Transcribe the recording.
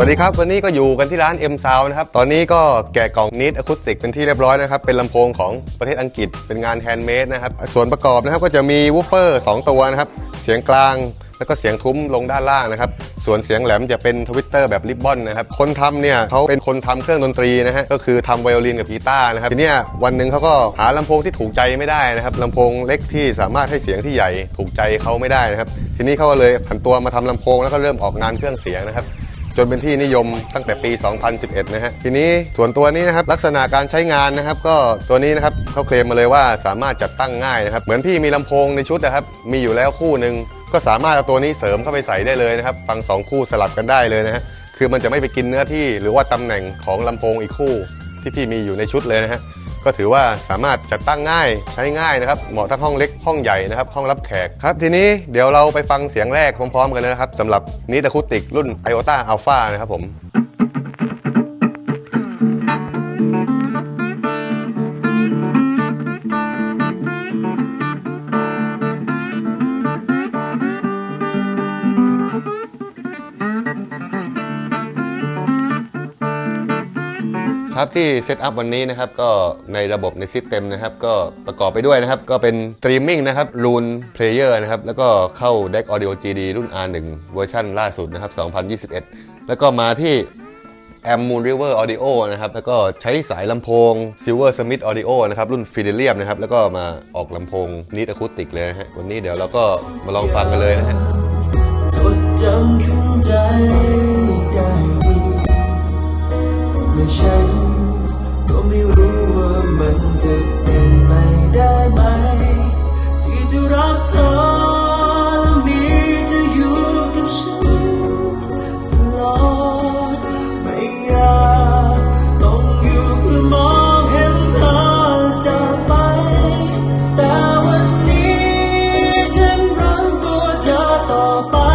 วัสดีครับ วันนี้ก็อยู่กันที่ร้าน M Sound นะครับ ตอนนี้ก็แกะกล่องนิดอะคูสติกเป็นที่เรียบร้อยนะครับ เป็นลำโพงของประเทศอังกฤษ เป็นงานแฮนด์เมดนะครับ ส่วนประกอบนะครับก็จะมีวูฟเฟอร์ 2 ตัวนะครับ เสียงกลางแล้วก็เสียงทุ้มลงด้านล่างนะครับ ส่วนเสียงแหลมจะเป็นทวิตเตอร์แบบริบบอนนะครับ คนทำเนี่ยเขาเป็นคนทำเครื่องดนตรีนะฮะ ก็คือทำไวโอลินกับกีตาร์นะครับ ทีนี้วันหนึ่งเขาก็หาลำโพงที่ถูกใจไม่ได้นะครับลำโพงเล็กที่สามารถให้เสียงที่ใหญ่ถูกใจเขาไม่ได้นะครับ ทีนี้เขาก็เลยผันตัวมาทำลำโพงแล้วก็เริ่มออกงานเครื่องเสียงนะครับ จนเป็นที่นิยมตั้งแต่ปี 2011 นะฮะ ทีนี้ส่วนตัวนี้นะครับลักษณะการใช้งานนะครับ ก็ตัวนี้นะครับเขาเคลมมาเลยว่าสามารถจัดตั้งง่ายนะครับ เหมือนพี่มีลำโพงในชุดนะครับ มีอยู่แล้วคู่หนึ่งก็สามารถเอาตัวนี้เสริมเข้าไปใส่ได้เลยนะครับ ฟังสองคู่สลับกันได้เลยนะฮะ คือมันจะไม่ไปกินเนื้อที่หรือว่าตำแหน่งของลำโพงอีกคู่ ที่พี่มีอยู่ในชุดเลยนะฮะก็ถือว่าสามารถจัดตั้งง่ายใช้ง่ายนะครับเหมาะทั้งห้องเล็กห้องใหญ่นะครับห้องรับแขกครับทีนี้เดี๋ยวเราไปฟังเสียงแรกพร้อมๆ กันเลยนะครับสำหรับนิตาคูติกรุ่น iota alpha นะครับผม ครับที่เซตอัพวันนี้นะครับก็ในระบบในซิสเต็มนะครับก็ประกอบไปด้วยนะครับก็เป็นสตรีมมิ่งนะครับรูนเพลเยอร์นะครับแล้วก็เข้า Deck Audio GD รุ่น R1 เวอร์ชันล่าสุดนะครับ2021 แล้วก็มาที่แอม Moon River Audio นะครับ แล้วก็ใช้สายลำโพง Silver Smith Audio นะครับ รุ่น f i d e l i u m นะครับ แล้วก็มาออกลำโพงนิดอะคูติกเลยนะฮะ วันนี้เดี๋ยวเราก็มาลองฟังกันเลยนะฮะ Oh.